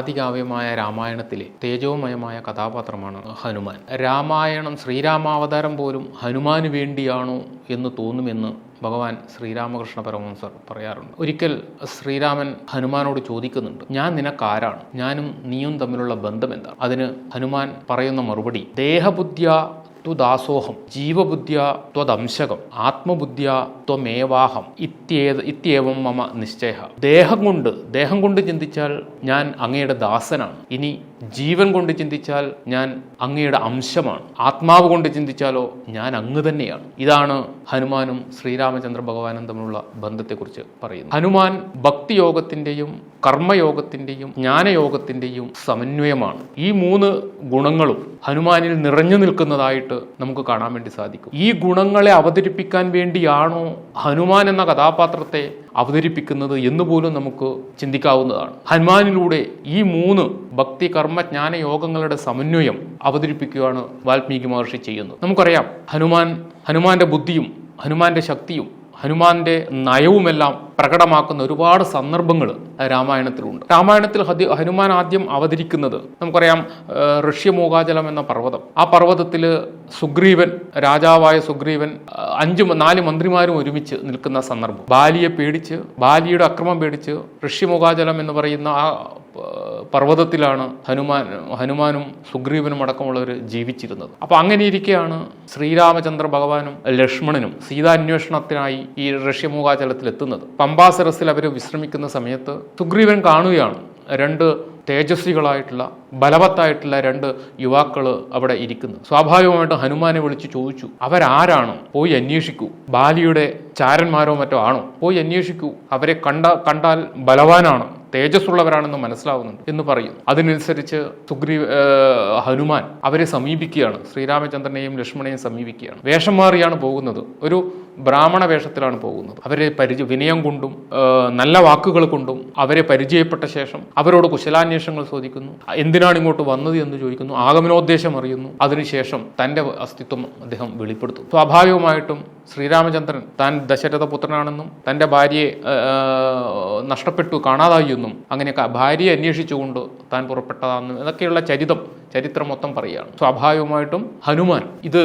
ആദികാവ്യമായ രാമായണത്തിലെ തേജോമയമായ കഥാപാത്രമാണ് ഹനുമാൻ. രാമായണം ശ്രീരാമാവതാരം പോലും ഹനുമാന് വേണ്ടിയാണോ എന്ന് തോന്നുമെന്ന് ഭഗവാൻ ശ്രീരാമകൃഷ്ണ പരമഹംസർ പറയാറുണ്ട്. ഒരിക്കൽ ശ്രീരാമൻ ഹനുമാനോട് ചോദിക്കുന്നുണ്ട് ഞാൻ നിനക്കാരാണ്. ഞാനും നീയും തമ്മിലുള്ള ബന്ധം എന്താണ്? അതിന് ഹനുമാൻ പറയുന്ന മറുപടി ദേഹബുദ്ധ്യ ത്വദാസോഹം ജീവബുദ്ധ്യ ത്വദംശകം ആത്മബുദ്ധ്യ ത്വമേവാഹം ഇത്യേത് ഇത്യേവം മമ നിശ്ചയ ദേഹം കൊണ്ട് ദേഹം കൊണ്ട് ചിന്തിച്ചാൽ ഞാൻ അങ്ങയുടെ ദാസനാണ്. ഇനി ജീവൻ കൊണ്ട് ചിന്തിച്ചാൽ ഞാൻ അങ്ങയുടെ അംശമാണ്. ആത്മാവ് കൊണ്ട് ചിന്തിച്ചാലോ ഞാൻ അങ്ങ് തന്നെയാണ്. ഇതാണ് ഹനുമാനും ശ്രീരാമചന്ദ്ര ഭഗവാനും തമ്മിലുള്ള ബന്ധത്തെക്കുറിച്ച് പറയുന്നത്. ഹനുമാൻ ഭക്തിയോഗത്തിന്റെയും കർമ്മയോഗത്തിന്റെയും ജ്ഞാനയോഗത്തിന്റെയും സമന്വയമാണ്. ഈ മൂന്ന് ഗുണങ്ങളും ഹനുമാനിൽ നിറഞ്ഞു നിൽക്കുന്നതായിട്ട് നമുക്ക് കാണാൻ വേണ്ടി സാധിക്കും. ഈ ഗുണങ്ങളെ അവതരിപ്പിക്കാൻ വേണ്ടിയാണോ ഹനുമാൻ എന്ന കഥാപാത്രത്തെ അവതരിപ്പിക്കുന്നത് എന്ന് പോലും നമുക്ക് ചിന്തിക്കാവുന്നതാണ്. ഹനുമാനിലൂടെ ഈ മൂന്ന് ഭക്തി കർമ്മ ജ്ഞാന യോഗങ്ങളുടെ സമന്വയം അവതരിപ്പിക്കുകയാണ് വാൽമീകി മഹർഷി ചെയ്യുന്നത്. നമുക്കറിയാം ഹനുമാൻ ഹനുമാന്റെ ബുദ്ധിയും ഹനുമാന്റെ ശക്തിയും ഹനുമാന്റെ നയവുമെല്ലാം പ്രകടമാക്കുന്ന ഒരുപാട് സന്ദർഭങ്ങൾ രാമായണത്തിലുണ്ട്. രാമായണത്തിൽ ഹതി ഹനുമാൻ ആദ്യം അവതരിക്കുന്നത് നമുക്കറിയാം ഋഷ്യമൂകാചലം എന്ന പർവതം. ആ പർവതത്തിൽ സുഗ്രീവൻ രാജാവായ സുഗ്രീവൻ അഞ്ചു നാല് മന്ത്രിമാരും ഒരുമിച്ച് നിൽക്കുന്ന സന്ദർഭം. ബാലിയെ പേടിച്ച് ബാലിയുടെ അക്രമം പേടിച്ച് ഋഷ്യമൂകാചലം എന്ന് പറയുന്ന ആ, പർവതത്തിലാണ് ഹനുമാൻ ഹനുമാനും സുഗ്രീവനും അടക്കമുള്ളവർ ജീവിച്ചിരുന്നത്. അപ്പോൾ അങ്ങനെ ഇരിക്കെയാണ് ശ്രീരാമചന്ദ്ര ഭഗവാനും ലക്ഷ്മണനും സീതാന്വേഷണത്തിനായി ഈ ഋഷ്യമൂകാചലത്തിൽ എത്തുന്നത് പമ്പാസരസിൽ അവർ വിശ്രമിക്കുന്ന സമയത്ത് സുഗ്രീവൻ കാണുകയാണ് രണ്ട് തേജസ്വികളായിട്ടുള്ള ബലവത്തായിട്ടുള്ള രണ്ട് യുവാക്കൾ അവിടെ ഇരിക്കുന്നു. സ്വാഭാവികമായിട്ട് ഹനുമാനെ വിളിച്ച് ചോദിച്ചു അവരാരാണ്? പോയി അന്വേഷിക്കൂ. ബാലിയുടെ ചാരന്മാരോ മറ്റോ ആണോ? പോയി അന്വേഷിക്കൂ. അവരെ കണ്ട കണ്ടാൽ ബലവാനാണ്. തേജസ്സുള്ളവരാണെന്ന് മനസ്സിലാവുന്നുണ്ട്. എന്ന് പറയും അതിനനുസരിച്ച് സുഗ്രീവ് ഹനുമാൻ അവരെ സമീപിക്കുകയാണ്. ശ്രീരാമചന്ദ്രനെയും ലക്ഷ്മണനെയും സമീപിക്കുകയാണ്. വേഷം മാറിയാണ് പോകുന്നത്. ഒരു ബ്രാഹ്മണ വേഷത്തിലാണ് പോകുന്നത്. അവരെ പരിചയ വിനയം കൊണ്ടും നല്ല വാക്കുകൾ കൊണ്ടും അവരെ പരിചയപ്പെട്ട ശേഷം അവരോട് കുശലാന്വേഷണങ്ങൾ ചോദിക്കുന്നു. എന്തിനാണ് ഇങ്ങോട്ട് വന്നത് എന്ന് ചോദിക്കുന്നു. ആഗമനോദ്ദേശം അറിയുന്നു. അതിനുശേഷം തന്റെ അസ്തിത്വം അദ്ദേഹം വെളിപ്പെടുത്തും സ്വാഭാവികമായിട്ടും ശ്രീരാമചന്ദ്രൻ താൻ ദശരഥ പുത്രനാണെന്നും തന്റെ ഭാര്യയെ നഷ്ടപ്പെട്ടു കാണാതായി എന്നും അങ്ങനെ ഭാര്യയെ അന്വേഷിച്ചുകൊണ്ട് താൻ പുറപ്പെട്ടതാണെന്നും ഇതൊക്കെയുള്ള ചരിതം ചരിത്രം മൊത്തം പറയുകയാണ്. സ്വാഭാവികമായിട്ടും ഹനുമാൻ ഇത്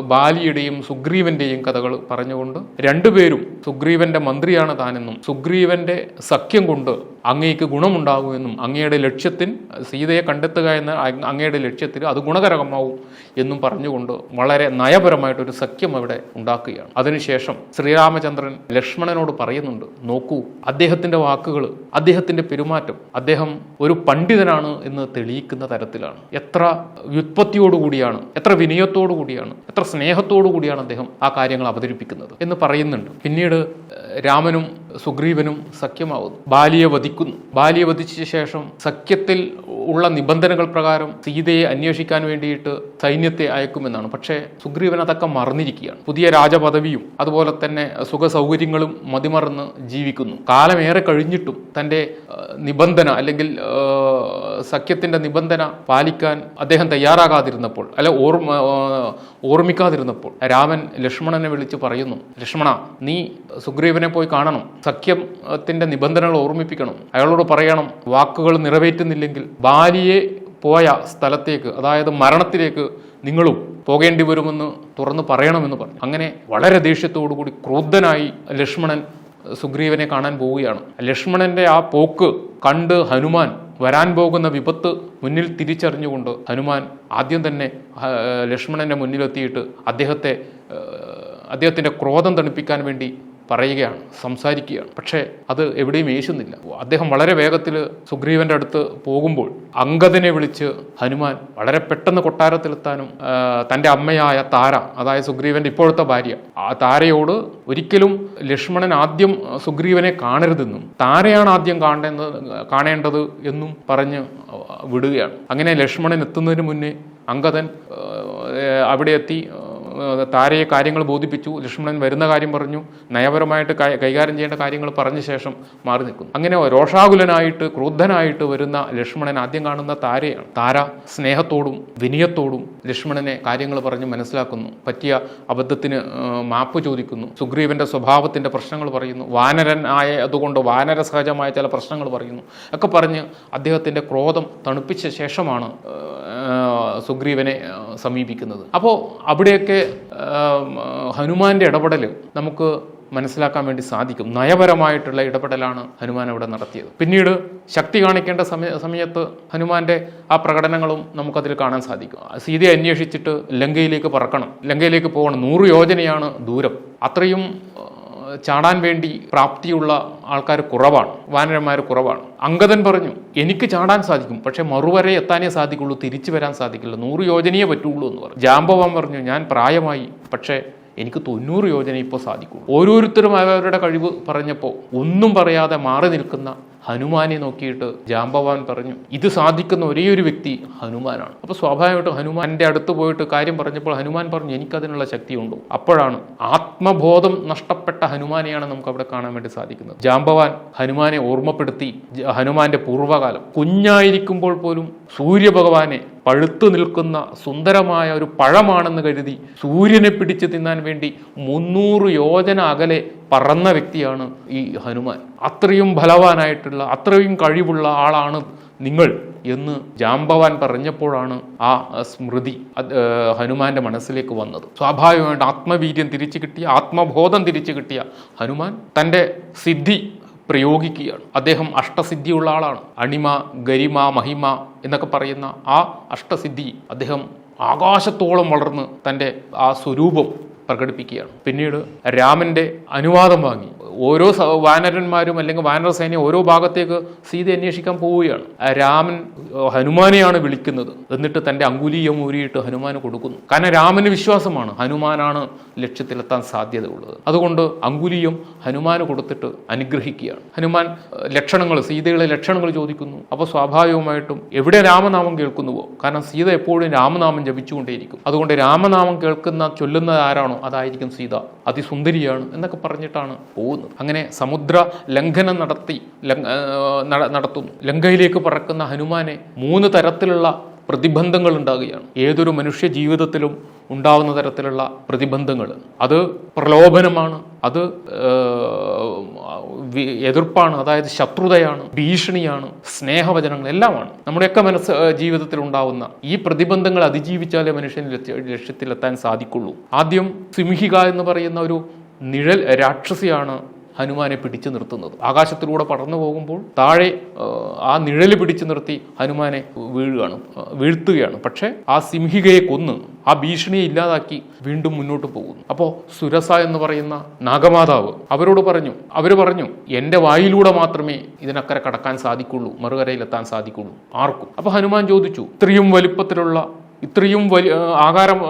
ബാലിയുടെയും സുഗ്രീവന്റെയും കഥകൾ പറഞ്ഞുകൊണ്ട് രണ്ടുപേരും സുഗ്രീവന്റെ മന്ത്രിയാണ് താനെന്നും സുഗ്രീവന്റെ സഖ്യം കൊണ്ട് അങ്ങേക്ക് ഗുണമുണ്ടാകുമെന്നും അങ്ങയുടെ ലക്ഷ്യത്തിൽ സീതയെ കണ്ടെത്തുക എന്ന അങ് അങ്ങയുടെ ലക്ഷ്യത്തിൽ അത് ഗുണകരമാവും എന്നും പറഞ്ഞുകൊണ്ട് വളരെ നയപരമായിട്ടൊരു സഖ്യം അവിടെ ഉണ്ടാക്കുകയാണ്. അതിനുശേഷം ശ്രീരാമചന്ദ്രൻ ലക്ഷ്മണനോട് പറയുന്നുണ്ട് നോക്കൂ അദ്ദേഹത്തിന്റെ വാക്കുകൾ അദ്ദേഹത്തിന്റെ പെരുമാറ്റം അദ്ദേഹം ഒരു പണ്ഡിതനാണ് എന്ന് തെളിയിക്കുന്ന തരത്തിലാണ്. എത്ര വ്യുത്പത്തിയോടുകൂടിയാണ് എത്ര വിനയത്തോടു കൂടിയാണ് എത്ര സ്നേഹത്തോടു കൂടിയാണ് അദ്ദേഹം ആ കാര്യങ്ങൾ അവതരിപ്പിക്കുന്നത്. എന്ന് പറയുന്നുണ്ട്. പിന്നീട് രാമനും സുഗ്രീവനും സഖ്യമാവുന്നു. ബാലിയെ വധിക്കുന്നു. ബാലിയെ വധിച്ച ശേഷം സഖ്യത്തിൽ ഉള്ള നിബന്ധനകൾ പ്രകാരം സീതയെ അന്വേഷിക്കാൻ വേണ്ടിയിട്ട് സൈന്യത്തെ അയക്കുമെന്നാണ്. പക്ഷേ സുഗ്രീവൻ അതൊക്കെ മറന്നിരിക്കുകയാണ്. പുതിയ രാജപദവിയും അതുപോലെ തന്നെ സുഖ സൗകര്യങ്ങളും മതിമറന്ന് ജീവിക്കുന്നു. കാലമേറെ കഴിഞ്ഞിട്ടും തന്റെ നിബന്ധന അല്ലെങ്കിൽ സഖ്യത്തിന്റെ നിബന്ധന പാലിക്കാൻ അദ്ദേഹം തയ്യാറാകാതിരുന്നപ്പോൾ അല്ല ഓർമ്മ ഓർമ്മിക്കാതിരുന്നപ്പോൾ രാമൻ ലക്ഷ്മണനെ വിളിച്ച് പറയുന്നു ലക്ഷ്മണ നീ സുഗ്രീവനെ പോയി കാണണം. സഖ്യത്തിന്റെ നിബന്ധനകൾ ഓർമ്മിപ്പിക്കണം. അയാളോട് പറയണം വാക്കുകൾ നിറവേറ്റുന്നില്ലെങ്കിൽ ബാലിയെ പോയ സ്ഥലത്തേക്ക് അതായത് മരണത്തിലേക്ക് നിങ്ങളും പോകേണ്ടി വരുമെന്ന് തുറന്ന് പറയണമെന്ന് പറഞ്ഞു. അങ്ങനെ വളരെ കൂടി ക്രൂദ്ധനായി ലക്ഷ്മണൻ സുഗ്രീവനെ കാണാൻ പോവുകയാണ്. ലക്ഷ്മണന്റെ ആ പോക്ക് കണ്ട് ഹനുമാൻ വരാൻ പോകുന്ന വിപത്ത് മുന്നിൽ തിരിച്ചറിഞ്ഞുകൊണ്ട് ഹനുമാൻ ആദ്യം തന്നെ ലക്ഷ്മണന്റെ മുന്നിലെത്തിയിട്ട് അദ്ദേഹത്തെ അദ്ദേഹത്തിന്റെ ക്രോധം തണുപ്പിക്കാൻ വേണ്ടി പറയുകയാണ് സംസാരിക്കുകയാണ്. പക്ഷേ അത് എവിടെയും യേശുന്നില്ല അദ്ദേഹം വളരെ വേഗത്തിൽ സുഗ്രീവന്റെ അടുത്ത് പോകുമ്പോൾ അങ്കദിനെ വിളിച്ച് ഹനുമാൻ വളരെ പെട്ടെന്ന് കൊട്ടാരത്തിലെത്താനും തന്റെ അമ്മയായ താര അതായത് സുഗ്രീവന്റെ ഇപ്പോഴത്തെ ഭാര്യ ആ താരയോട് ഒരിക്കലും ലക്ഷ്മണൻ ആദ്യം സുഗ്രീവനെ കാണരുതെന്നും താരയാണ് ആദ്യം കാണേണ്ടത് കാണേണ്ടത് എന്നും പറഞ്ഞ് വിടുകയാണ്. അങ്ങനെ ലക്ഷ്മണൻ എത്തുന്നതിന് മുന്നേ അങ്കദൻ അവിടെ എത്തി താരയെ കാര്യങ്ങൾ ബോധിപ്പിച്ചു. ലക്ഷ്മണൻ വരുന്ന കാര്യം പറഞ്ഞു. നയപരമായിട്ട് കൈകാര്യം ചെയ്യേണ്ട കാര്യങ്ങൾ പറഞ്ഞ ശേഷം മാറി നിൽക്കുന്നു. അങ്ങനെ രോഷാകുലനായിട്ട് ക്രുദ്ധനായിട്ട് വരുന്ന ലക്ഷ്മണൻ ആദ്യം കാണുന്ന താരയാണ് താര സ്നേഹത്തോടും വിനയത്തോടും ലക്ഷ്മണനെ കാര്യങ്ങൾ പറഞ്ഞ് മനസ്സിലാക്കുന്നു. പറ്റിയ അബദ്ധത്തിന് മാപ്പ് ചോദിക്കുന്നു. സുഗ്രീവന്റെ സ്വഭാവത്തിന്റെ പ്രശ്നങ്ങൾ പറയുന്നു. വാനരൻ ആയ അതുകൊണ്ട് വാനര സഹജമായ ചില പ്രശ്നങ്ങൾ പറയുന്നു. ഒക്കെ പറഞ്ഞ് അദ്ദേഹത്തിന്റെ ക്രോധം തണുപ്പിച്ച ശേഷമാണ് സുഗ്രീവനെ സമീപിക്കുന്നത്. അപ്പോൾ അവിടെയൊക്കെ ഹനുമാന്റെ ഇടപെടൽ നമുക്ക് മനസ്സിലാക്കാൻ വേണ്ടി സാധിക്കും. നയപരമായിട്ടുള്ള ഇടപെടലാണ് ഹനുമാൻ അവിടെ നടത്തിയത്. പിന്നീട് ശക്തി കാണിക്കേണ്ട സമയ സമയത്ത് ഹനുമാന്റെ ആ പ്രകടനങ്ങളും നമുക്കതിൽ കാണാൻ സാധിക്കും. സീതയെ അന്വേഷിച്ചിട്ട് ലങ്കയിലേക്ക് പറക്കണം. ലങ്കയിലേക്ക് പോകണം. നൂറ് യോജനയാണ് ദൂരം. അത്രയും ചാടാൻ വേണ്ടി പ്രാപ്തിയുള്ള ആൾക്കാർ കുറവാണ് വാനരന്മാർ കുറവാണ്. അങ്കദൻ പറഞ്ഞു എനിക്ക് ചാടാൻ സാധിക്കും പക്ഷേ മറുവരെ എത്താനേ സാധിക്കുള്ളൂ തിരിച്ചു വരാൻ സാധിക്കില്ല. നൂറ് യോജനയെ പറ്റുള്ളൂ എന്ന് പറഞ്ഞു. ജാമ്പവാൻ പറഞ്ഞു ഞാൻ പ്രായമായി പക്ഷേ എനിക്ക് തൊണ്ണൂറ് യോജന ഇപ്പോൾ സാധിക്കും. ഓരോരുത്തരും അവരുടെ കഴിവ് പറഞ്ഞപ്പോൾ ഒന്നും പറയാതെ മാറി നിൽക്കുന്ന ഹനുമാനെ നോക്കിയിട്ട് ജാംബവാൻ പറഞ്ഞു ഇത് സാധിക്കുന്ന ഒരേ ഒരു വ്യക്തി ഹനുമാനാണ്. അപ്പോൾ സ്വാഭാവികമായിട്ടും ഹനുമാന്റെ അടുത്ത് പോയിട്ട് കാര്യം പറഞ്ഞപ്പോൾ ഹനുമാൻ പറഞ്ഞു എനിക്കതിനുള്ള ശക്തിയുണ്ടോ. അപ്പോഴാണ് ആത്മബോധം നഷ്ടപ്പെട്ട ഹനുമാനെയാണ് നമുക്ക് അവിടെ കാണാൻ വേണ്ടി സാധിക്കുന്നത്. ജാംബവാൻ ഹനുമാനെ ഓർമ്മപ്പെടുത്തി ഹനുമാന്റെ പൂർവകാലം. കുഞ്ഞായിരിക്കുമ്പോൾ പോലും സൂര്യഭഗവാനെ പഴുത്തു നിൽക്കുന്ന സുന്ദരമായ ഒരു പഴമാണെന്ന് കരുതി സൂര്യനെ പിടിച്ചു തിന്നാൻ വേണ്ടി മുന്നൂറ് യോജന അകലെ പറന്ന വ്യക്തിയാണ് ഈ ഹനുമാൻ. അത്രയും ഫലവാനായിട്ടുള്ള അത്രയും കഴിവുള്ള ആളാണ് നിങ്ങൾ എന്ന് ജാംബവാൻ പറഞ്ഞപ്പോഴാണ് ആ സ്മൃതി ഹനുമാന്റെ മനസ്സിലേക്ക് വന്നത്. സ്വാഭാവികമായിട്ട് ആത്മവീര്യം തിരിച്ചു കിട്ടിയ ആത്മബോധം തിരിച്ചു കിട്ടിയ ഹനുമാൻ തന്റെ സിദ്ധി പ്രയോഗിക്കുകയാണ്. അദ്ദേഹം അഷ്ടസിദ്ധിയുള്ള ആളാണ്. അണിമ ഗരിമ മഹിമ എന്നൊക്കെ പറയുന്ന ആ അഷ്ടസിദ്ധി അദ്ദേഹം ആകാശത്തോളം വളർന്ന് തന്റെ ആ സ്വരൂപം പ്രകടിപ്പിക്കുകയാണ്. പിന്നീട് രാമന്റെ അനുവാദം വാങ്ങി. ഓരോ വാനരന്മാരും അല്ലെങ്കിൽ വാനര സൈന്യം ഓരോ ഭാഗത്തേക്ക് സീത അന്വേഷിക്കാൻ പോവുകയാണ്. രാമൻ ഹനുമാനെയാണ് വിളിക്കുന്നത്. എന്നിട്ട് തന്റെ അങ്കുലീയം ഊരിയിട്ട് ഹനുമാന് കൊടുക്കുന്നു. കാരണം രാമന് വിശ്വാസമാണ്. ഹനുമാനാണ് ലക്ഷ്യത്തിലെത്താൻ സാധ്യതയുള്ളത്. അതുകൊണ്ട് അങ്കുലീയം ഹനുമാന് കൊടുത്തിട്ട് അനുഗ്രഹിക്കുകയാണ്. ഹനുമാൻ ലക്ഷണങ്ങൾ സീതയുടെ ലക്ഷണങ്ങൾ ചോദിക്കുന്നു. അപ്പോൾ സ്വാഭാവികമായിട്ടും എവിടെ രാമനാമം കേൾക്കുന്നുവോ? കാരണം സീത എപ്പോഴും രാമനാമം ജപിച്ചുകൊണ്ടേയിരിക്കും. അതുകൊണ്ട് രാമനാമം കേൾക്കുന്ന ചൊല്ലുന്നത് ആരാണോ? അതായിരിക്കും സീത. അതിസുന്ദരിയാണ് എന്നൊക്കെ പറഞ്ഞിട്ടാണ് പോകുന്നത്. അങ്ങനെ സമുദ്ര ലംഘനം നടത്തി നടത്തുന്നു. ലങ്കയിലേക്ക് പറക്കുന്ന ഹനുമാനെ മൂന്ന് തരത്തിലുള്ള പ്രതിബന്ധങ്ങൾ ഉണ്ടാകുകയാണ്. ഏതൊരു മനുഷ്യ ജീവിതത്തിലും ഉണ്ടാവുന്ന തരത്തിലുള്ള പ്രതിബന്ധങ്ങൾ. അത് പ്രലോഭനമാണ് അത് എതിർപ്പാണ് അതായത് ശത്രുതയാണ് ഭീഷണിയാണ് സ്നേഹവചനങ്ങൾ എല്ലാമാണ്. നമ്മുടെയൊക്കെ മനസ്സ് ജീവിതത്തിൽ ഉണ്ടാവുന്ന ഈ പ്രതിബന്ധങ്ങൾ അതിജീവിച്ചാലേ മനുഷ്യന് ലക്ഷ്യ- ലക്ഷ്യത്തിലെത്താൻ സാധിക്കുള്ളൂ. ആദ്യം സിംഹിക എന്ന് പറയുന്ന ഒരു നിഴൽ രാക്ഷസിയാണ് ഹനുമാനെ പിടിച്ചു നിർത്തുന്നത്. ആകാശത്തിലൂടെ പടർന്നു പോകുമ്പോൾ താഴെ ആ, നിഴൽ പിടിച്ചു നിർത്തി ഹനുമാനെ വീഴുകയാണ് വീഴ്ത്തുകയാണ്. പക്ഷേ ആ സിംഹികയെ കൊന്ന് ആ ഭീഷണിയെ ഇല്ലാതാക്കി വീണ്ടും മുന്നോട്ട് പോകുന്നു. അപ്പോൾ സുരസ എന്ന് പറയുന്ന നാഗമാതാവ് അവരോട് പറഞ്ഞു അവർ പറഞ്ഞു എന്റെ വായിലൂടെ മാത്രമേ ഇതിനക്കരെ കടക്കാൻ സാധിക്കുള്ളൂ മറുകരയിലെത്താൻ സാധിക്കുള്ളൂ ആർക്കും. അപ്പോൾ ഹനുമാൻ ചോദിച്ചു ഇത്രയും വലിപ്പത്തിലുള്ള ഇത്രയും വലിയ ആകാരം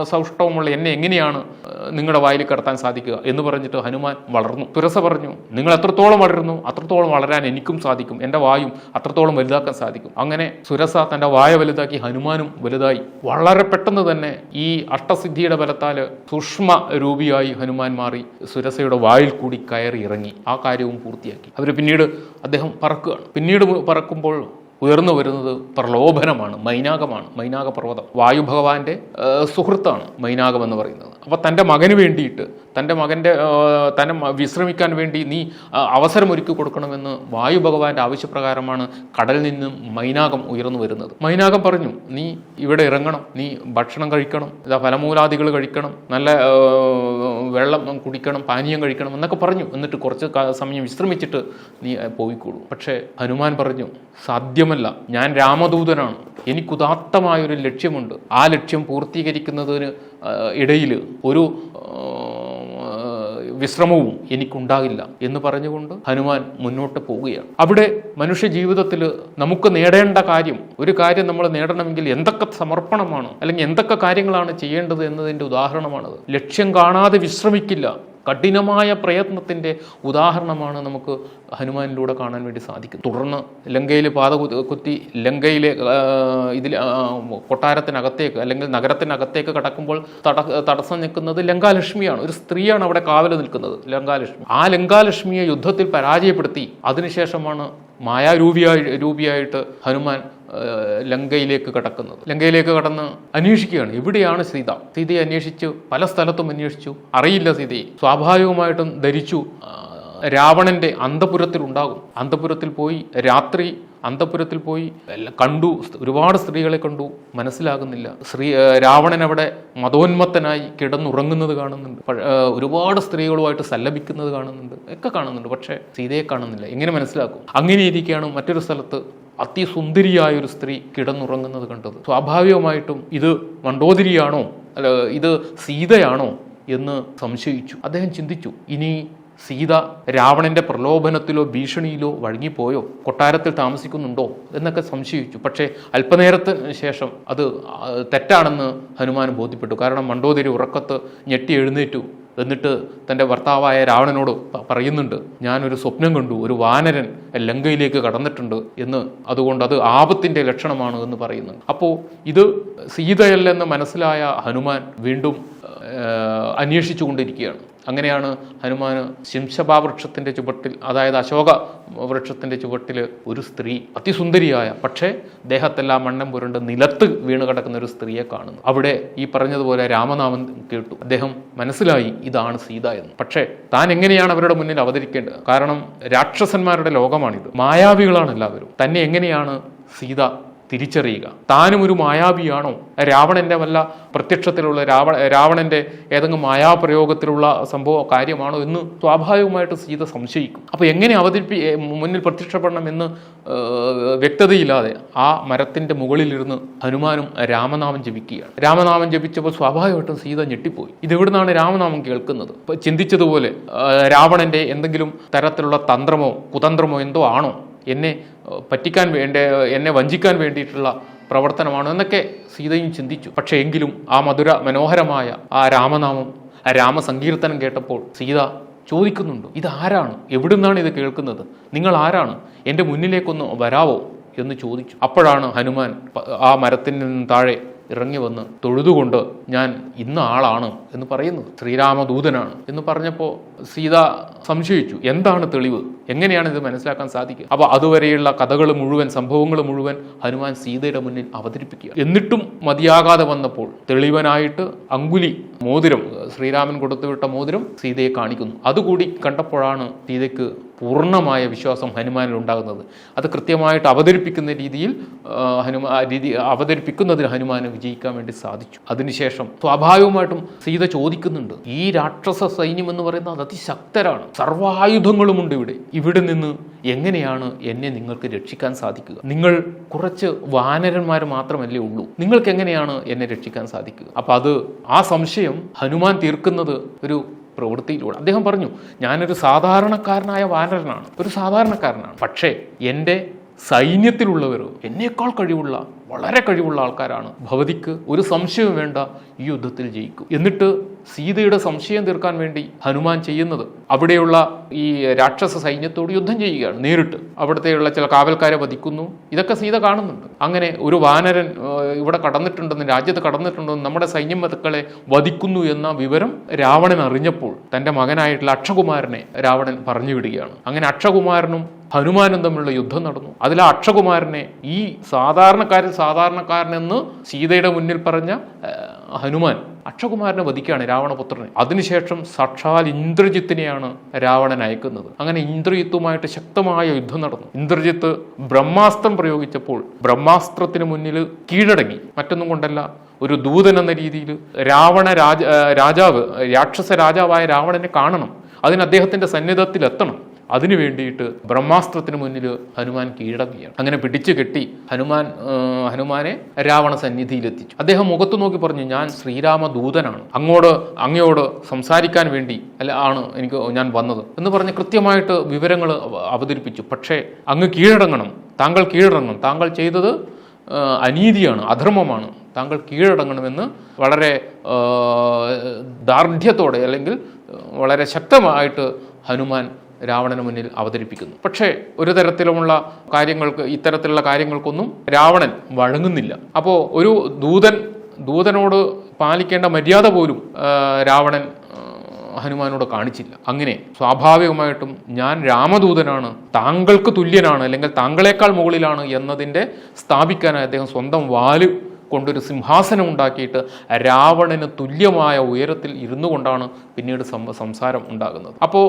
ആ, സൗഷ്ഠവമുള്ള എന്നെ എങ്ങനെയാണ് നിങ്ങളുടെ വായിൽ കടത്താൻ സാധിക്കുക എന്ന് പറഞ്ഞിട്ട് ഹനുമാൻ വളർന്നു. തുരസ പറഞ്ഞു നിങ്ങൾ എത്രത്തോളം വളരുന്നു അത്രത്തോളം വളരാൻ എനിക്കും സാധിക്കും. എന്റെ വായും അത്രത്തോളം വലുതാക്കാൻ സാധിക്കും. അങ്ങനെ സുരസ തന്റെ വായ വലുതാക്കി ഹനുമാനും വലുതായി. വളരെ പെട്ടെന്ന് തന്നെ ഈ അഷ്ടസിദ്ധിയുടെ ബലത്താൽ സൂക്ഷ്മ രൂപിയായി ഹനുമാൻ മാറി സുരസയുടെ വായിൽ കൂടി കയറി ഇറങ്ങി. ആ കാര്യവും പൂർത്തിയാക്കി. അവർ പിന്നീട് അദ്ദേഹം പറക്കുകയാണ്. പിന്നീട് പറക്കുമ്പോൾ ഉയർന്നു വരുന്നത് പ്രലോഭനമാണ് മൈനാകമാണ് മൈനാക പർവതം വായു ഭഗവാന്റെ സുഹൃത്താണ് മൈനാകം എന്ന് പറയുന്നത്. അപ്പോൾ തന്റെ മകന് വേണ്ടിയിട്ട് തന്റെ മകന്റെ തന്നെ വിശ്രമിക്കാൻ വേണ്ടി നീ അവസരം അവസരമൊരുക്കി കൊടുക്കണമെന്ന് വായു ഭഗവാന്റെ ആവശ്യപ്രകാരമാണ് കടലിൽ നിന്നും മൈനാകം ഉയർന്നു വരുന്നത്. മൈനാകം പറഞ്ഞു നീ ഇവിടെ ഇറങ്ങണം നീ ഭക്ഷണം കഴിക്കണം ഇതാ ഫലമൂലാദികൾ കഴിക്കണം നല്ല വെള്ളം കുടിക്കണം പാനീയം കഴിക്കണം എന്നൊക്കെ പറഞ്ഞു. എന്നിട്ട് കുറച്ച് സമയം വിശ്രമിച്ചിട്ട് നീ പോയിക്കോളൂ. പക്ഷേ ഹനുമാൻ പറഞ്ഞു സാധ്യമല്ല ഞാൻ രാമദൂതനാണ്. എനിക്കുദാത്തമായൊരു ലക്ഷ്യമുണ്ട്. ആ ലക്ഷ്യം പൂർത്തീകരിക്കുന്നതിന് ഇടയിൽ ഒരു വിശ്രമവും എനിക്കുണ്ടാകില്ല എന്ന് പറഞ്ഞുകൊണ്ട് ഹനുമാൻ മുന്നോട്ട് പോവുകയാണ്. അവിടെ മനുഷ്യ ജീവിതത്തിൽ നമുക്ക് നേടേണ്ട കാര്യം ഒരു കാര്യം നമ്മൾ നേടണമെങ്കിൽ എന്തൊക്കെ സമർപ്പണമാണ് അല്ലെങ്കിൽ എന്തൊക്കെ കാര്യങ്ങളാണ് ചെയ്യേണ്ടത് എന്നതിന്റെ ഉദാഹരണമാണത്. ലക്ഷ്യം കാണാതെ വിശ്രമിക്കില്ല കഠിനമായ പ്രയത്നത്തിന്റെ ഉദാഹരണമാണ് നമുക്ക് ഹനുമാനിലൂടെ കാണാൻ വേണ്ടി സാധിക്കും. തുടർന്ന് ലങ്കയിൽ പാത കുത്തി ലങ്കയിലെ ഇതിൽ കൊട്ടാരത്തിനകത്തേക്ക് അല്ലെങ്കിൽ നഗരത്തിനകത്തേക്ക് കടക്കുമ്പോൾ തട തടസ്സം നിൽക്കുന്നത് ലങ്കാലക്ഷ്മിയാണ്. ഒരു സ്ത്രീയാണ് അവിടെ കാവൽ നിൽക്കുന്നത് ലങ്കാലക്ഷ്മി. ആ ലങ്കാലക്ഷ്മിയെ യുദ്ധത്തിൽ പരാജയപ്പെടുത്തി. അതിനുശേഷമാണ് മായാരൂപിയായി രൂപിയായിട്ട് ഹനുമാൻ ലങ്കയിലേക്ക് കടക്കുന്നത്. ലങ്കയിലേക്ക് കടന്ന് അന്വേഷിക്കുകയാണ്. എവിടെയാണ് സീത? സീതയെ അന്വേഷിച്ചു പല സ്ഥലത്തും അന്വേഷിച്ചു. അറിയില്ല സീതയെ. സ്വാഭാവികമായിട്ടും ധരിച്ചു രാവണന്റെ അന്തപുരത്തിൽ ഉണ്ടാകും അന്തപുരത്തിൽ പോയി രാത്രി അന്തപുരത്തിൽ പോയി കണ്ടു. ഒരുപാട് സ്ത്രീകളെ കണ്ടു. മനസ്സിലാകുന്നില്ല. ശ്രീ രാവണൻ അവിടെ മതോന്മത്തനായി കിടന്നുറങ്ങുന്നത് കാണുന്നുണ്ട്. ഒരുപാട് സ്ത്രീകളുമായിട്ട് സല്ലപിക്കുന്നത് കാണുന്നുണ്ട്. ഒക്കെ കാണുന്നുണ്ട്. പക്ഷേ സീതയെ കാണുന്നില്ല. എങ്ങനെ മനസ്സിലാക്കും? അങ്ങനെ ഇരിക്കുകയാണ് മറ്റൊരു സ്ഥലത്ത് അതിസുന്ദരിയായ ഒരു സ്ത്രീ കിടന്നുറങ്ങുന്നത് കണ്ടത്. സ്വാഭാവികമായിട്ടും ഇത് മണ്ടോതിരിയാണോ അല്ല ഇത് സീതയാണോ എന്ന് സംശയിച്ചു. അദ്ദേഹം ചിന്തിച്ചു. ഇനി സീത രാവണന്റെ പ്രലോഭനത്തിലോ ഭീഷണിയിലോ വഴങ്ങിപ്പോയോ? കൊട്ടാരത്തിൽ താമസിക്കുന്നുണ്ടോ? എന്നൊക്കെ സംശയിച്ചു. പക്ഷേ അല്പനേരത്തിന് ശേഷം അത് തെറ്റാണെന്ന് ഹനുമാൻ ബോധ്യപ്പെട്ടു. കാരണം മണ്ടോദരി ഉറക്കത്ത് ഞെട്ടി എഴുന്നേറ്റു. എന്നിട്ട് തന്റെ ഭർത്താവായ രാവണനോട് പറയുന്നുണ്ട് ഞാനൊരു സ്വപ്നം കണ്ടു. ഒരു വാനരൻ ലങ്കയിലേക്ക് കടന്നിട്ടുണ്ട് എന്ന്. അതുകൊണ്ട് അത് ആപത്തിന്റെ ലക്ഷണമാണ് എന്ന് പറയുന്നുണ്ട് അപ്പോൾ ഇത് സീതയല്ലെന്ന് മനസ്സിലായ ഹനുമാൻ വീണ്ടും അന്വേഷിച്ചു കൊണ്ടിരിക്കുകയാണ് അങ്ങനെയാണ് ഹനുമാന് ശിംശഭാ വൃക്ഷത്തിന്റെ ചുവട്ടിൽ അതായത് അശോക വൃക്ഷത്തിന്റെ ചുവട്ടിൽ ഒരു സ്ത്രീ അതിസുന്ദരിയായ പക്ഷേ ദേഹത്തെല്ലാം മണ്ണം പുരണ്ട് നിലത്ത് വീണ് കിടക്കുന്ന ഒരു സ്ത്രീയെ കാണുന്നു. അവിടെ ഈ പറഞ്ഞതുപോലെ രാമനാമം കേട്ടു. അദ്ദേഹം മനസ്സിലായി ഇതാണ് സീത എന്ന്. പക്ഷേ താൻ എങ്ങനെയാണ് അവരുടെ മുന്നിൽ അവതരിക്കേണ്ടത്? കാരണം രാക്ഷസന്മാരുടെ ലോകമാണിത്. മായാവികളാണ് എല്ലാവരും. തന്നെ എങ്ങനെയാണ് സീത തിരിച്ചറിയുക. താനും ഒരു മായാവിയാണോ? രാവണന്റെ വല്ല പ്രത്യക്ഷത്തിലുള്ള രാവണ രാവണന്റെ ഏതെങ്കിലും മായാപ്രയോഗത്തിലുള്ള സംഭവ കാര്യമാണോ എന്ന് സ്വാഭാവികമായിട്ട് സീത സംശയിക്കും. അപ്പോൾ എങ്ങനെ അവതരിപ്പി മുന്നിൽ പ്രത്യക്ഷപ്പെടണം എന്ന് വ്യക്തതയില്ലാതെ ആ മരത്തിന്റെ മുകളിലിരുന്ന് ഹനുമാനും രാമനാമം ജപിക്കുകയാണ്. രാമനാമം ജപിച്ചപ്പോൾ സ്വാഭാവികമായിട്ടും സീത ഞെട്ടിപ്പോയി. ഇതെവിടുന്നാണ് രാമനാമം കേൾക്കുന്നത്? ചിന്തിച്ചതുപോലെ രാവണന്റെ എന്തെങ്കിലും തരത്തിലുള്ള തന്ത്രമോ കുതന്ത്രമോ എന്തോ ആണോ? എന്നെ പറ്റിക്കാൻ വേണ്ട എന്നെ വഞ്ചിക്കാൻ വേണ്ടിയിട്ടുള്ള പ്രവർത്തനമാണ് എന്നൊക്കെ സീതയും ചിന്തിച്ചു. പക്ഷേ എങ്കിലും ആ മധുര മനോഹരമായ ആ രാമനാമം ആ രാമസങ്കീർത്തനം കേട്ടപ്പോൾ സീത ചോദിക്കുന്നുണ്ട് ഇതാരാണ്? എവിടുന്നാണ് ഇത് കേൾക്കുന്നത്? നിങ്ങൾ ആരാണ്? എന്റെ മുന്നിലേക്കൊന്ന് വരാവോ? എന്ന് ചോദിച്ചു. അപ്പോഴാണ് ഹനുമാൻ ആ മരത്തിൽ നിന്ന് താഴെ ഇറങ്ങി വന്ന് തൊഴുതുകൊണ്ട് ഞാൻ ഇന്ന ആളാണ് എന്ന് പറയുന്നത് ശ്രീരാമദൂതനാണ് എന്ന് പറഞ്ഞപ്പോൾ സീത സംശയിച്ചു. എന്താണ് തെളിവ്? എങ്ങനെയാണ് ഇത് മനസ്സിലാക്കാൻ സാധിക്കുക? അപ്പോൾ അതുവരെയുള്ള കഥകൾ മുഴുവൻ സംഭവങ്ങൾ മുഴുവൻ ഹനുമാൻ സീതയുടെ മുന്നിൽ അവതരിപ്പിക്കുക. എന്നിട്ടും മതിയാകാതെ വന്നപ്പോൾ തെളിവനായിട്ട് അങ്കുലി മോതിരം ശ്രീരാമൻ കൊടുത്തുവിട്ട മോതിരം സീതയെ കാണിക്കുന്നു. അതുകൂടി കണ്ടപ്പോഴാണ് സീതയ്ക്ക് പൂർണമായ വിശ്വാസം ഹനുമാനിൽ ഉണ്ടാകുന്നത്. അത് കൃത്യമായിട്ട് അവതരിപ്പിക്കുന്ന രീതിയിൽ ഹനുമാ രീതി അവതരിപ്പിക്കുന്നതിന് ഹനുമാന് വിജയിക്കാൻ വേണ്ടി സാധിച്ചു. അതിനുശേഷം സ്വാഭാവികമായിട്ടും സീത ചോദിക്കുന്നുണ്ട് ഈ രാക്ഷസ സൈന്യം എന്ന് പറയുന്നത് അത് അതിശക്തരാണ്. സർവായുധങ്ങളുമുണ്ട് ഇവിടെ. ഇവിടെ നിന്ന് എങ്ങനെയാണ് എന്നെ നിങ്ങൾക്ക് രക്ഷിക്കാൻ സാധിക്കുക? നിങ്ങൾ കുറച്ച് വാനരന്മാർ മാത്രമല്ലേ ഉള്ളൂ. നിങ്ങൾക്ക് എങ്ങനെയാണ് എന്നെ രക്ഷിക്കാൻ സാധിക്കുക? അപ്പൊ അത് ആ സംശയം ഹനുമാൻ തീർക്കുന്നത് ഒരു പ്രവൃത്തിയിലൂടെ. അദ്ദേഹം പറഞ്ഞു ഞാനൊരു സാധാരണക്കാരനായ വാനരനാണ് ഒരു സാധാരണക്കാരനാണ്. പക്ഷേ എന്റെ സൈന്യത്തിലുള്ളവർ എന്നേക്കാൾ കഴിവുള്ള വളരെ കഴിവുള്ള ആൾക്കാരാണ്. ഭവതിക്ക് ഒരു സംശയവും വേണ്ട ഈ യുദ്ധത്തിൽ ജയിക്കും. എന്നിട്ട് സീതയുടെ സംശയം തീർക്കാൻ വേണ്ടി ഹനുമാൻ ചെയ്യുന്നത്. അവിടെയുള്ള ഈ രാക്ഷസ സൈന്യത്തോട് യുദ്ധം ചെയ്യുകയാണ് നേരിട്ട്. അവിടുത്തെയുള്ള ചില കാവൽക്കാരെ വധിക്കുന്നു. ഇതൊക്കെ സീത കാണുന്നുണ്ട്. അങ്ങനെ ഒരു വാനരൻ ഇവിടെ കടന്നിട്ടുണ്ടെന്ന് രാജ്യത്ത് കടന്നിട്ടുണ്ടെന്ന് നമ്മുടെ സൈന്യം മക്കളെ വധിക്കുന്നു എന്ന വിവരം രാവണൻ അറിഞ്ഞപ്പോൾ തന്റെ മകനായിട്ടുള്ള അക്ഷകുമാരനെ രാവണൻ പറഞ്ഞു വിടുകയാണ്. അങ്ങനെ അക്ഷകുമാരനും ഹനുമാനും തമ്മിലുള്ള യുദ്ധം നടന്നു. അതിൽ അക്ഷകുമാരനെ ഈ സാധാരണക്കാരൻ സാധാരണക്കാരനെന്ന് സീതയുടെ മുന്നിൽ പറഞ്ഞ ഹനുമാൻ അക്ഷകുമാരനെ വധിക്കുകയാണ് രാവണപുത്രനെ. അതിനുശേഷം സാക്ഷാൽ ഇന്ദ്രജിത്തിനെയാണ് രാവണൻ അയക്കുന്നത്. അങ്ങനെ ഇന്ദ്രജിത്തുമായിട്ട് ശക്തമായ യുദ്ധം നടന്നു. ഇന്ദ്രജിത്ത് ബ്രഹ്മാസ്ത്രം പ്രയോഗിച്ചപ്പോൾ ബ്രഹ്മാസ്ത്രത്തിന് മുന്നിൽ കീഴടങ്ങി. മറ്റൊന്നും കൊണ്ടല്ല ഒരു ദൂതൻ എന്ന രീതിയിൽ രാവണ രാജ രാജാവ് രാക്ഷസ രാജാവായ രാവണനെ കാണണം. അതിന് അദ്ദേഹത്തിന്റെ സന്നിധത്തിൽ എത്തണം അതിനു വേണ്ടിയിട്ട് ബ്രഹ്മാസ്ത്രത്തിന് മുന്നിൽ ഹനുമാൻ കീഴടങ്ങുകയാണ്. അങ്ങനെ പിടിച്ചു കെട്ടി ഹനുമാൻ ഹനുമാനെ രാവണ സന്നിധിയിലെത്തിച്ചു. അദ്ദേഹം മുഖത്ത് നോക്കി പറഞ്ഞു ഞാൻ ശ്രീരാമ ദൂതനാണ് അങ്ങോട് അങ്ങയോട് സംസാരിക്കാൻ വേണ്ടി അല്ല ആണ് എനിക്ക് ഞാൻ വന്നത്. എന്ന് പറഞ്ഞ് കൃത്യമായിട്ട് വിവരങ്ങൾ അവതരിപ്പിച്ചു. പക്ഷേ അങ്ങ് കീഴടങ്ങണം. താങ്കൾ കീഴടങ്ങണം. താങ്കൾ ചെയ്തത് അനീതിയാണ് അധർമ്മമാണ്. താങ്കൾ കീഴടങ്ങണമെന്ന് വളരെ ദാർഢ്യത്തോടെ അല്ലെങ്കിൽ വളരെ ശക്തമായിട്ട് ഹനുമാൻ രാവണന് മുന്നിൽ അവതരിപ്പിക്കുന്നു. പക്ഷേ ഒരു തരത്തിലുമുള്ള കാര്യങ്ങൾക്ക് ഇത്തരത്തിലുള്ള കാര്യങ്ങൾക്കൊന്നും രാവണൻ വഴങ്ങുന്നില്ല. അപ്പോൾ ഒരു ദൂതൻ ദൂതനോട് പാലിക്കേണ്ട മര്യാദ പോലും രാവണൻ ഹനുമാനോട് കാണിച്ചില്ല. അങ്ങനെ സ്വാഭാവികമായിട്ടും ഞാൻ രാമദൂതനാണ് താങ്കൾക്ക് തുല്യനാണ് അല്ലെങ്കിൽ താങ്കളെക്കാൾ മുകളിലാണ് എന്നതിന്റെ സ്ഥാപിക്കാനായി അദ്ദേഹം സ്വന്തം വാൽ കൊണ്ടൊരു സിംഹാസനം ഉണ്ടാക്കിയിട്ട് രാവണന് തുല്യമായ ഉയരത്തിൽ ഇരുന്നു കൊണ്ടാണ് പിന്നീട് സംസാരം ഉണ്ടാകുന്നത്. അപ്പോൾ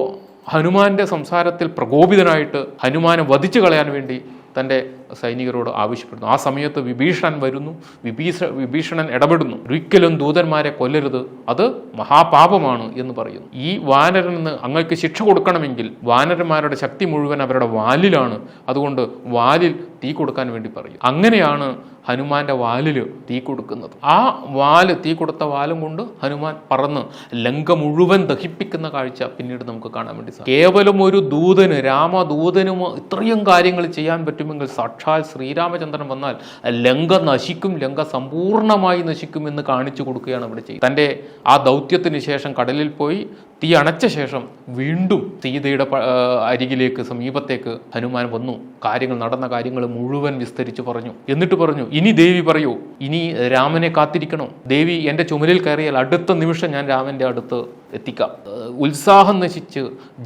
ഹനുമാന്റെ സംസാരത്തിൽ പ്രകോപിതനായിട്ട് ഹനുമാനെ വധിച്ചു കളയാൻ വേണ്ടി തന്റെ സൈനികരോട് ആവശ്യപ്പെടുന്നു. ആ സമയത്ത് വിഭീഷണൻ വരുന്നു. വിഭീഷ വിഭീഷണൻ ഇടപെടുന്നു. ഒരിക്കലും ദൂതന്മാരെ കൊല്ലരുത്. അത് മഹാപാപമാണ് എന്ന് പറയുന്നു. ഈ വാനരന് അങ്ങക്ക് ശിക്ഷ കൊടുക്കണമെങ്കിൽ വാനരന്മാരുടെ ശക്തി മുഴുവൻ അവരുടെ വാലിലാണ്. അതുകൊണ്ട് വാലിൽ തീ കൊടുക്കാൻ വേണ്ടി പറയും. അങ്ങനെയാണ് ഹനുമാന്റെ വാലിൽ തീ കൊടുക്കുന്നത്. ആ വാൽ തീ കൊടുത്ത വാലും കൊണ്ട് ഹനുമാൻ പറന്ന് ലങ്ക മുഴുവൻ ദഹിപ്പിക്കുന്ന കാഴ്ച പിന്നീട് നമുക്ക് കാണാൻ വേണ്ടി സാധിക്കും. കേവലം ഒരു ദൂതന് രാമദൂതനും ഇത്രയും കാര്യങ്ങൾ ചെയ്യാൻ പറ്റുമെങ്കിൽ സാക്ഷാൽ ശ്രീരാമചന്ദ്രൻ വന്നാൽ ലങ്ക നശിക്കും ലങ്ക സമ്പൂർണമായി നശിക്കും എന്ന് കാണിച്ചു കൊടുക്കുകയാണ് ഇവിടെ ചെയ്യുന്നത്. തന്റെ ആ ദൗത്യത്തിന് ശേഷം കടലിൽ പോയി തീ അണച്ച ശേഷം വീണ്ടും സീതയുടെ അരികിലേക്ക് സമീപത്തേക്ക് ഹനുമാൻ വന്നു. കാര്യങ്ങൾ നടന്ന കാര്യങ്ങൾ മുഴുവൻ വിസ്തരിച്ചു പറഞ്ഞു. എന്നിട്ട് പറഞ്ഞു ഇനി ദേവി പറയൂ. ഇനി രാമനെ കാത്തിരിക്കണോ. ദേവി എന്റെ ചുമലിൽ കയറിയാൽ അടുത്ത നിമിഷം ഞാൻ രാമന്റെ അടുത്ത് എത്തിക്കാം. ഉത്സാഹം നശിച്ച്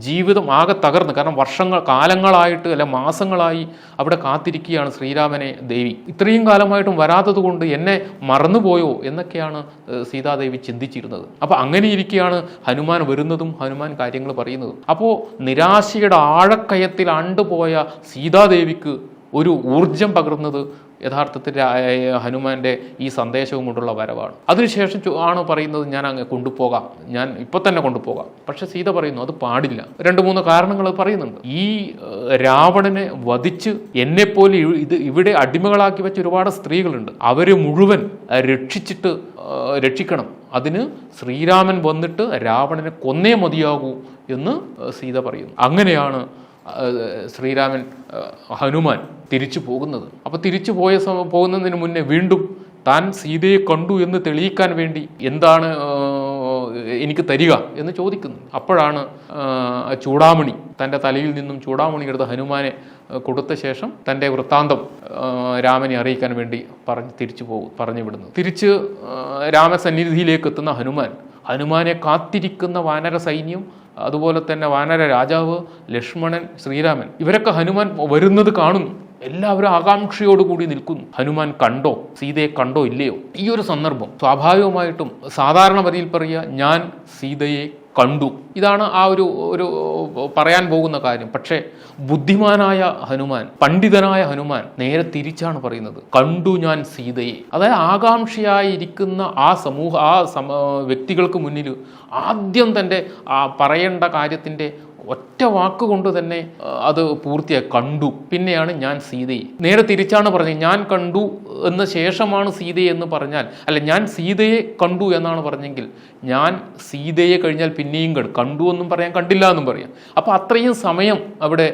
ജീവിതം ആകെ തകർന്ന് കാരണം വർഷങ്ങൾ കാലങ്ങളായിട്ട് അല്ല മാസങ്ങളായി അവിടെ കാത്തിരിക്കുകയാണ് ശ്രീരാമനെ ദേവി. ഇത്രയും കാലമായിട്ടും വരാത്തത് കൊണ്ട് എന്നെ മറന്നുപോയോ എന്നൊക്കെയാണ് സീതാദേവി ചിന്തിച്ചിരുന്നത്. അപ്പോൾ അങ്ങനെ ഇരിക്കുകയാണ് ഹനുമാൻ വരുന്നതും ഹനുമാൻ കാര്യങ്ങൾ പറയുന്നതും. അപ്പോൾ നിരാശയുടെ ആഴക്കയത്തിൽ ആണ്ടുപോയ സീതാദേവിക്ക് ഒരു ഊർജം പകർന്നത് യഥാർത്ഥത്തിൽ ഹനുമാന്റെ ഈ സന്ദേശവും കൊണ്ടുള്ള വരവാണ്. അതിനുശേഷം ആണ് പറയുന്നത് ഞാൻ അങ്ങ് കൊണ്ടുപോകാം. ഞാൻ ഇപ്പൊ തന്നെ കൊണ്ടുപോകാം. പക്ഷെ സീത പറയുന്നു അത് പാടില്ല. രണ്ട് മൂന്ന് കാരണങ്ങൾ പറയുന്നുണ്ട്. ഈ രാവണനെ വധിച്ച് എന്നെപ്പോലെ ഇത് ഇവിടെ അടിമകളാക്കി വെച്ച ഒരുപാട് സ്ത്രീകളുണ്ട്. അവരെ മുഴുവൻ രക്ഷിച്ചിട്ട് രക്ഷിക്കണം. അതിന് ശ്രീരാമൻ വന്നിട്ട് രാവണനെ കൊന്നേ മതിയാകൂ എന്ന് സീത പറയുന്നു. അങ്ങനെയാണ് ശ്രീരാമൻ ഹനുമാൻ തിരിച്ചു പോകുന്നത്. അപ്പോൾ തിരിച്ചു പോയ പോകുന്നതിന് മുന്നേ വീണ്ടും താൻ സീതയെ കണ്ടു എന്ന് തെളിയിക്കാൻ വേണ്ടി എന്താണ് എനിക്ക് തരിക എന്ന് ചോദിക്കുന്നു. അപ്പോഴാണ് ചൂടാമണി തന്റെ തലയിൽ നിന്നും ചൂടാമണി എടുത്ത് ഹനുമാനെ കൊടുത്ത ശേഷം തന്റെ വൃത്താന്തം രാമനെ അറിയിക്കാൻ വേണ്ടി പറഞ്ഞ് തിരിച്ചു പോകും പറഞ്ഞു വിടുന്നു തിരിച്ച് രാമസന്നിധിയിലേക്ക് എത്തുന്ന ഹനുമാൻ ഹനുമാനെ കാത്തിരിക്കുന്ന വാനര സൈന്യം അതുപോലെ തന്നെ വാനര രാജാവ് ലക്ഷ്മണൻ ശ്രീരാമൻ ഇവരൊക്കെ ഹനുമാൻ വരുന്നത് കാണുന്നു. എല്ലാവരും ആകാംക്ഷയോടുകൂടി നിൽക്കുന്നു. ഹനുമാൻ കണ്ടോ? സീതയെ കണ്ടോ ഇല്ലയോ? ഈ ഒരു സന്ദർഭം സ്വാഭാവികമായിട്ടും സാധാരണ പതിയിൽ പറയുക ഞാൻ സീതയെ കണ്ടു. ഇതാണ് ആ ഒരു ഒരു പറയാൻ പോകുന്ന കാര്യം. പക്ഷേ ബുദ്ധിമാനായ ഹനുമാൻ പണ്ഡിതനായ ഹനുമാൻ നേരെ തിരിച്ചാണ് പറയുന്നത്. കണ്ടു ഞാൻ സീതയെ. അതായത് ആകാംക്ഷയായിരിക്കുന്ന ആ സമൂഹ ആ വ്യക്തികൾക്ക് മുന്നിൽ ആദ്യം തന്റെ പറയേണ്ട കാര്യത്തിന്റെ ഒറ്റ വാക്കുകൊണ്ട് തന്നെ അത് പൂർത്തിയായി കണ്ടു. പിന്നെയാണ് ഞാൻ സീതയെ. നേരെ തിരിച്ചാണ് പറഞ്ഞത് ഞാൻ കണ്ടു എന്ന ശേഷമാണ് സീതയെ എന്ന് പറഞ്ഞാൽ. അല്ല ഞാൻ സീതയെ കണ്ടു എന്നാണ് പറഞ്ഞെങ്കിൽ ഞാൻ സീതയെ കഴിഞ്ഞാൽ പിന്നെയും കണ്ടു. കണ്ടു എന്നും പറയാം കണ്ടില്ല എന്നും പറയാം. അപ്പോൾ അത്രയും സമയം അവിടെ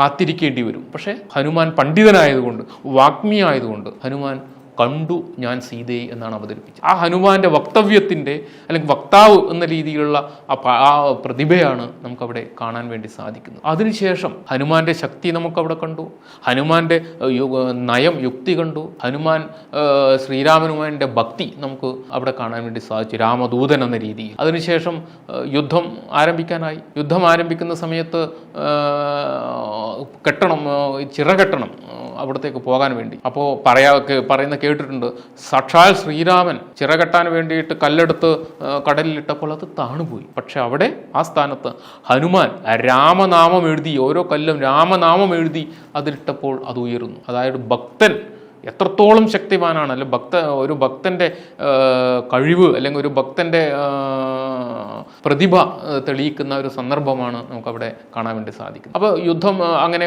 കാത്തിരിക്കേണ്ടി വരും. പക്ഷേ ഹനുമാൻ പണ്ഡിതനായതുകൊണ്ട് വാഗ്മിയായതുകൊണ്ട് ഹനുമാൻ കണ്ടു ഞാൻ സീതയെ എന്നാണ് അവതരിപ്പിച്ചത്. ആ ഹനുമാന്റെ വക്തവ്യത്തിന്റെ അല്ലെങ്കിൽ വക്താവ് എന്ന രീതിയിലുള്ള ആ പ്രതിഭയാണ് നമുക്കവിടെ കാണാൻ വേണ്ടി സാധിക്കുന്നത്. അതിനുശേഷം ഹനുമാന്റെ ശക്തി നമുക്കവിടെ കണ്ടു. ഹനുമാന്റെ നയം യുക്തി കണ്ടു. ഹനുമാൻ ശ്രീരാമനുമാന്റെ ഭക്തി നമുക്ക് അവിടെ കാണാൻ വേണ്ടി സാധിച്ചു. രാമദൂതൻ എന്ന രീതിയിൽ. അതിനുശേഷം യുദ്ധം ആരംഭിക്കാനായി. യുദ്ധം ആരംഭിക്കുന്ന സമയത്ത് കെട്ടണം ചിറകെട്ടണം. അവിടത്തേക്ക് പോകാൻ വേണ്ടി. അപ്പോൾ പറയാ പറയുന്ന കേട്ടിട്ടുണ്ട് സാക്ഷാൽ ശ്രീരാമൻ ചിറകെട്ടാൻ വേണ്ടിയിട്ട് കല്ലെടുത്ത് കടലിലിട്ടപ്പോൾ അത് താണുപോയി. പക്ഷെ അവിടെ ആ സ്ഥാനത്ത് ഹനുമാൻ രാമനാമം എഴുതി ഓരോ കല്ലും രാമനാമം എഴുതി അതിലിട്ടപ്പോൾ അത് ഉയരുന്നു. അതായത് ഭക്തൻ എത്രത്തോളം ശക്തിമാനാണ് അല്ലെ ഭക്ത ഒരു ഭക്തന്റെ കഴിവ് അല്ലെങ്കിൽ ഒരു ഭക്തന്റെ പ്രതിഭ തെളിയിക്കുന്ന ഒരു സന്ദർഭമാണ് നമുക്കവിടെ കാണാൻ വേണ്ടി സാധിക്കുന്നത്. അപ്പോൾ യുദ്ധം അങ്ങനെ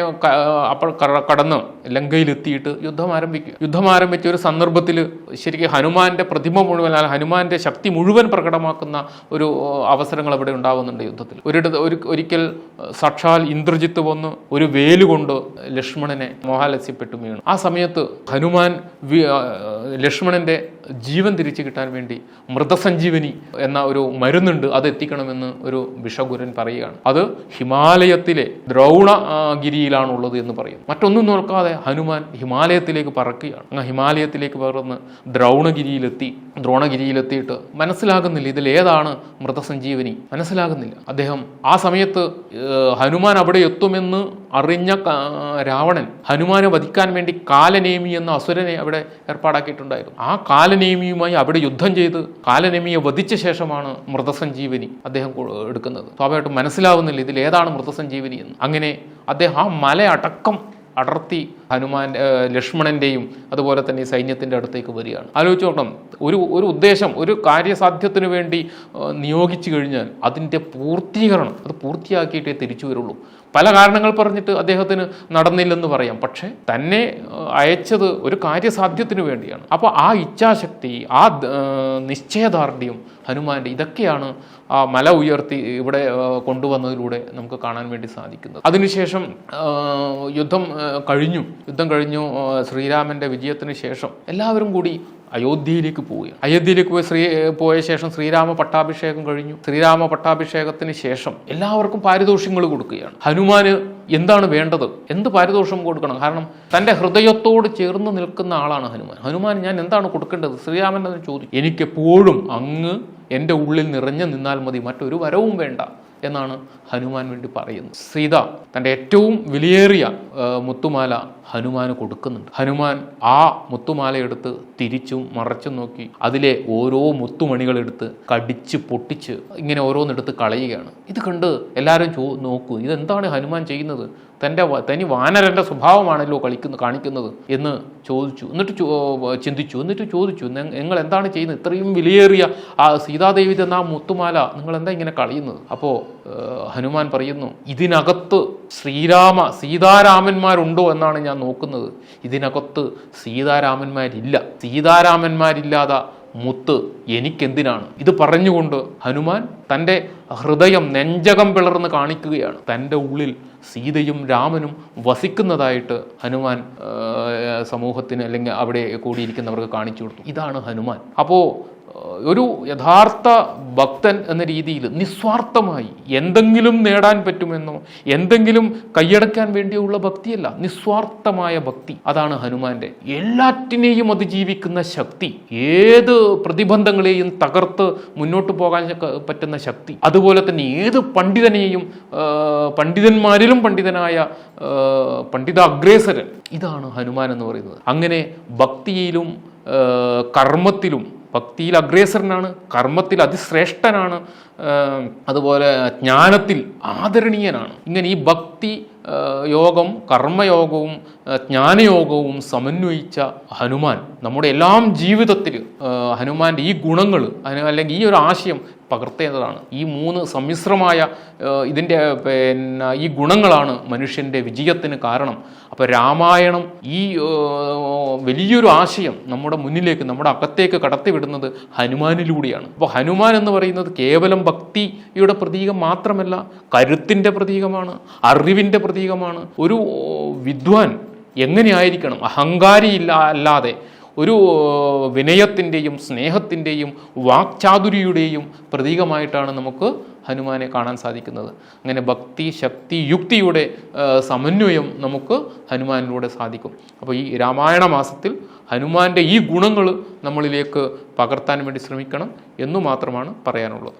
അപ്പോൾ കട- കടന്ന് ലങ്കയിലെത്തിയിട്ട് യുദ്ധം ആരംഭിക്കുക യുദ്ധം ആരംഭിച്ച ഒരു സന്ദർഭത്തിൽ ശരിക്കും ഹനുമാന്റെ പ്രതിഭ മുഴുവൻ അല്ലെങ്കിൽ ഹനുമാന്റെ ശക്തി മുഴുവൻ പ്രകടമാക്കുന്ന ഒരു അവസരങ്ങൾ അവിടെ ഉണ്ടാവുന്നുണ്ട് യുദ്ധത്തിൽ. ഒരിടത്ത് ഒരു ഒരിക്കൽ സാക്ഷാൽ ഇന്ദ്രജിത്ത് വന്ന് ഒരു വേലുകൊണ്ട് ലക്ഷ്മണനെ മോഹാലസ്യപ്പെട്ടു വീണു. ആ സമയത്ത് ഹനുമാൻ ലക്ഷ്മണന്റെ ജീവൻ തിരിച്ചു കിട്ടാൻ വേണ്ടി മൃതസഞ്ജീവനി എന്ന ഒരു മരുന്നുണ്ട് അത് എത്തിക്കണമെന്ന് ഒരു ബിഷഗുരൻ പറയുകയാണ്. അത് ഹിമാലയത്തിലെ ദ്രൗണഗിരിയിലാണുള്ളത് എന്ന് പറയും. മറ്റൊന്നും നോക്കാതെ ഹനുമാൻ ഹിമാലയത്തിലേക്ക് പറക്കുകയാണ്. അങ്ങ് ഹിമാലയത്തിലേക്ക് പറന്ന് ദ്രൗണഗിരിയിലെത്തി ദ്രോണഗിരിയിലെത്തിയിട്ട് മനസ്സിലാകുന്നില്ല ഇതിൽ ഏതാണ് മൃതസഞ്ജീവനി. മനസ്സിലാകുന്നില്ല. അദ്ദേഹം ആ സമയത്ത് ഹനുമാൻ അവിടെ എത്തുമെന്ന് അറിഞ്ഞ രാവണൻ ഹനുമാനെ വധിക്കാൻ വേണ്ടി കാലനേമി എന്ന അസുരനെ അവിടെ ഏർപ്പാടാക്കിയിട്ടുണ്ടായിരുന്നു. ആ കാലനേമിയുമായി അവിടെ യുദ്ധം ചെയ്ത് കാലനേമിയെ വധിച്ച ശേഷമാണ് മൃതസഞ്ജീവനി അദ്ദേഹം എടുക്കുന്നത്. സ്വാഭാവികമായിട്ടും മനസ്സിലാവുന്നില്ല ഇതിൽ ഏതാണ് മൃതസഞ്ജീവനി എന്ന്. അങ്ങനെ അദ്ദേഹം ആ മല അടക്കം അടർത്തി ഹനുമാൻ ലക്ഷ്മണന്റെയും അതുപോലെ തന്നെ ഈ സൈന്യത്തിന്റെ അടുത്തേക്ക് വരികയാണ്. ആലോചിച്ച് നോക്കണം. ഒരു ഒരു ഉദ്ദേശം ഒരു കാര്യസാധ്യത്തിന് വേണ്ടി നിയോഗിച്ചു കഴിഞ്ഞാൽ അതിന്റെ പൂർത്തീകരണം അത് പൂർത്തിയാക്കിയിട്ടേ തിരിച്ചു വരുള്ളൂ. പല കാരണങ്ങൾ പറഞ്ഞിട്ട് അദ്ദേഹത്തിന് നടന്നില്ലെന്ന് പറയാം. പക്ഷേ തന്നെ അയച്ചത് ഒരു കാര്യസാധ്യത്തിന് വേണ്ടിയാണ്. അപ്പോൾ ആ ഇച്ഛാശക്തി ആ നിശ്ചയദാർഢ്യം ഹനുമാന്റെ ഇതൊക്കെയാണ് ആ മല ഉയർത്തി ഇവിടെ കൊണ്ടുവന്നതിലൂടെ നമുക്ക് കാണാൻ വേണ്ടി സാധിക്കുന്നത്. അതിനുശേഷം യുദ്ധം കഴിഞ്ഞു. യുദ്ധം കഴിഞ്ഞു ശ്രീരാമന്റെ വിജയത്തിന് ശേഷം എല്ലാവരും കൂടി അയോധ്യയിലേക്ക് പോയി അയോധ്യയിലേക്ക് പോയി ശ്രീ പോയ ശേഷം ശ്രീരാമ പട്ടാഭിഷേകം കഴിഞ്ഞു. ശ്രീരാമ പട്ടാഭിഷേകത്തിന് ശേഷം എല്ലാവർക്കും പാരിതോഷികങ്ങൾ കൊടുക്കുകയാണ്. ഹനുമാന് എന്താണ് വേണ്ടത്? എന്ത് പാരിതോഷം കൊടുക്കണം? കാരണം തന്റെ ഹൃദയത്തോട് ചേർന്ന് നിൽക്കുന്ന ആളാണ് ഹനുമാൻ. ഹനുമാൻ ഞാൻ എന്താണ് കൊടുക്കേണ്ടത്? ശ്രീരാമൻ എന്ന് ചോദിച്ചു. എനിക്കെപ്പോഴും അങ്ങ് എന്റെ ഉള്ളിൽ നിറഞ്ഞു നിന്നാൽ മതി. മറ്റൊരു വരവും വേണ്ട എന്നാണ് ഹനുമാൻ വേണ്ടി പറയുന്നത്. സീത തന്റെ ഏറ്റവും വിലയേറിയ മുത്തുമാല ഹനുമാന് കൊടുക്കുന്നുണ്ട്. ഹനുമാൻ ആ മുത്തുമാല എടുത്ത് തിരിച്ചും മറച്ചും നോക്കി അതിലെ ഓരോ മുത്തുമണികളെടുത്ത് കടിച്ച് പൊട്ടിച്ച് ഇങ്ങനെ ഓരോന്നെടുത്ത് കളയുകയാണ്. ഇത് കണ്ട് എല്ലാവരും ചോ നോക്കൂ ഇതെന്താണ് ഹനുമാൻ ചെയ്യുന്നത്? തന്റെ തനി വാനരന്റെ സ്വഭാവമാണല്ലോ കളിക്കുന്നു കാണിക്കുന്നത് എന്ന് ചോദിച്ചു. എന്നിട്ട് ചിന്തിച്ചു. എന്നിട്ട് ചോദിച്ചു നിങ്ങൾ എന്താണ് ചെയ്യുന്നത്? ഇത്രയും വിലയേറിയ ആ സീതാദേവി തന്ന ആ മുത്തുമാല നിങ്ങൾ എന്താ ഇങ്ങനെ കളയുന്നത്? അപ്പോൾ ഹനുമാൻ പറയുന്നു ഇതിനകത്ത് ശ്രീരാമ സീതാരാമന്മാരുണ്ടോ എന്നാണ് ഞാൻ നോക്കുന്നത്. ഇതിനകത്ത് സീതാരാമന്മാരില്ല. സീതാരാമന്മാരില്ലാതെ മുത്ത് എനിക്കെന്തിനാണ്? ഇത് പറഞ്ഞുകൊണ്ട് ഹനുമാൻ തന്റെ ഹൃദയം നെഞ്ചകം പിളർന്ന് കാണിക്കുകയാണ്. തന്റെ ഉള്ളിൽ സീതയും രാമനും വസിക്കുന്നതായിട്ട് ഹനുമാൻ സമൂഹത്തിന് അല്ലെങ്കിൽ അവിടെ കൂടിയിരിക്കുന്നവർക്ക് കാണിച്ചു കൊടുത്തു. ഇതാണ് ഹനുമാൻ. അപ്പോൾ ഒരു യഥാർത്ഥ ഭക്തൻ എന്ന രീതിയിൽ നിസ്വാർത്ഥമായി എന്തെങ്കിലും നേടാൻ പറ്റുമെന്നോ എന്തെങ്കിലും കൈയടക്കാൻ വേണ്ടിയുള്ള ഭക്തിയല്ല നിസ്വാർത്ഥമായ ഭക്തി. അതാണ് ഹനുമാന്റെ എല്ലാറ്റിനെയും അതിജീവിക്കുന്ന ശക്തി. ഏത് പ്രതിബന്ധങ്ങളെയും തകർത്ത് മുന്നോട്ട് പോകാൻ പറ്റുന്ന ശക്തി. അതുപോലെ തന്നെ ഏത് പണ്ഡിതനെയും പണ്ഡിതന്മാരിലും പണ്ഡിതനായ പണ്ഡിത അഗ്രേസരൻ ഇതാണ് ഹനുമാൻ എന്ന് പറയുന്നത്. അങ്ങനെ ഭക്തിയിലും കർമ്മത്തിലും ഭക്തിയിൽ അഗ്രേസരനാണ് കർമ്മത്തിൽ അതിശ്രേഷ്ഠനാണ് അതുപോലെ ജ്ഞാനത്തിൽ ആദരണീയനാണ്. ഇങ്ങനെ ഈ ഭക്തി യോഗം കർമ്മയോഗവും ജ്ഞാനയോഗവും സമന്വയിച്ച ഹനുമാൻ നമ്മുടെ എല്ലാം ജീവിതത്തിൽ ഹനുമാന്റെ ഈ ഗുണങ്ങൾ അല്ലെങ്കിൽ ഈ ഒരു ആശയം പകർത്തേണ്ടതാണ്. ഈ മൂന്ന് സമ്മിശ്രമായ ഇതിന്റെ പിന്നെ ഈ ഗുണങ്ങളാണ് മനുഷ്യന്റെ വിജയത്തിന് കാരണം. അപ്പോൾ രാമായണം ഈ വലിയൊരു ആശയം നമ്മുടെ മുന്നിലേക്ക് നമ്മുടെ അകത്തേക്ക് കടത്തിവിടുന്നത് ഹനുമാനിലൂടെയാണ്. അപ്പോൾ ഹനുമാൻ എന്ന് പറയുന്നത് കേവലം ഭക്തിയുടെ പ്രതീകം മാത്രമല്ല കരുത്തിന്റെ പ്രതീകമാണ് അറിവിന്റെ പ്രതീകമാണ്. ഒരു വിദ്വാൻ എങ്ങനെയായിരിക്കണം അഹങ്കാരിയില്ല അല്ലാതെ ഒരു വിനയത്തിന്റെയും സ്നേഹത്തിന്റെയും വാക്ചാതുരിയുടെയും പ്രതീകമായിട്ടാണ് നമുക്ക് ഹനുമാനെ കാണാൻ സാധിക്കുന്നത്. അങ്ങനെ ഭക്തി ശക്തി യുക്തിയുടെ സമന്വയം നമുക്ക് ഹനുമാനിലൂടെ സാധിക്കും. അപ്പോൾ ഈ രാമായണ മാസത്തിൽ ഹനുമാന്റെ ഈ ഗുണങ്ങൾ നമ്മളിലേക്ക് പകർത്താൻ വേണ്ടി ശ്രമിക്കണം എന്നു മാത്രമാണ് പറയാനുള്ളത്.